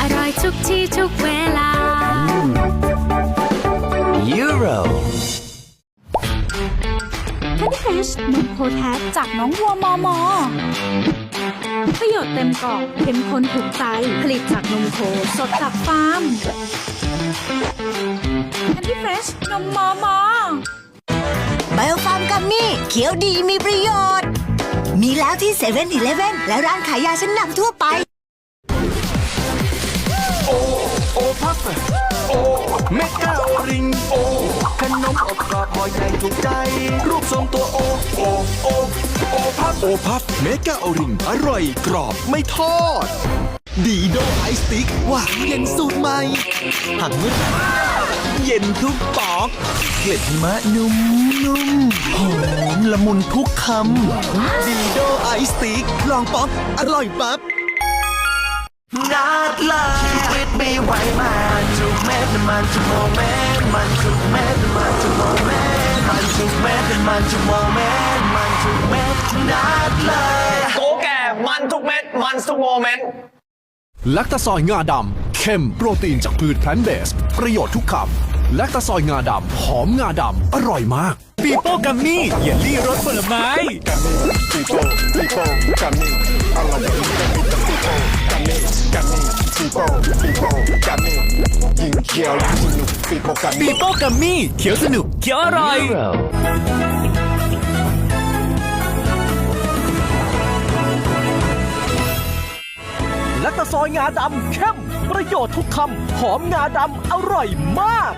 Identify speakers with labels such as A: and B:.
A: อร่อยทุกที่ทุกเวลา
B: Euro
A: แคทเฟชนมโคแทสจากน้องวัวมอมอประโยชน์เต็มกล่องเข้มข้นถูกใจผลิตจากนมโคสดจากฟาร์มแคทเฟชนมมอมอ
C: ไบโอฟาร์มกัมมี่เขียวดีมีประโยชน์ มีแล้วที่เซเว่นอีเลฟเว่นและร้านขายยาชั้นนำทั่วไป
D: เมกาโอริงโอ ขนมอบกรอบห่อใหญ่ถูกใจ รูปทรงตัวโอ โอ โอ โอพัฟโอพัฟเมกาโอริงอร่อยกรอบไม่ทอด ดีโดไอสติ๊กหวานเย็นสูตรใหม่หักมืดเย็นทุกปอก เกล็ดหิมะนุ่มนุ่มหอมละมุนทุกคำ ดีโดไอสติ๊กลองป๊อกอร่อยปั๊บนัดลยชีวิตมี ไหวมันทุกเม็ดมันทุกโมเมนต์มันทุกเม็ดมันทุกโมเมนต์มันทุกเม็ดมันทุกโมเมนต์มันทุกเม็ดนัดเลย
E: โกแก่มันทุกเม็ดมันทุกโมเมนต์
F: แลคตาซอยงาดำเข้มโปรตีนจากพืชแพลนเบส ประโยชน์ทุกคำแลคตาซอยงาดำหอมงาดำอร่อยมาก
B: ปีโป้กัมมี่เยลลี่รสผลไม้
G: people, people, kami, Allah people, people, people, kami, ยิ่งเขียวยิ่งสนุก people
B: ปี
G: kami.
B: โป้กัมมี่เขียวสนุกเขียวอร่อย
F: และตะซอยงาดำเข้มประโยชน์ทุกคำหอมงาดำอร่อยมาก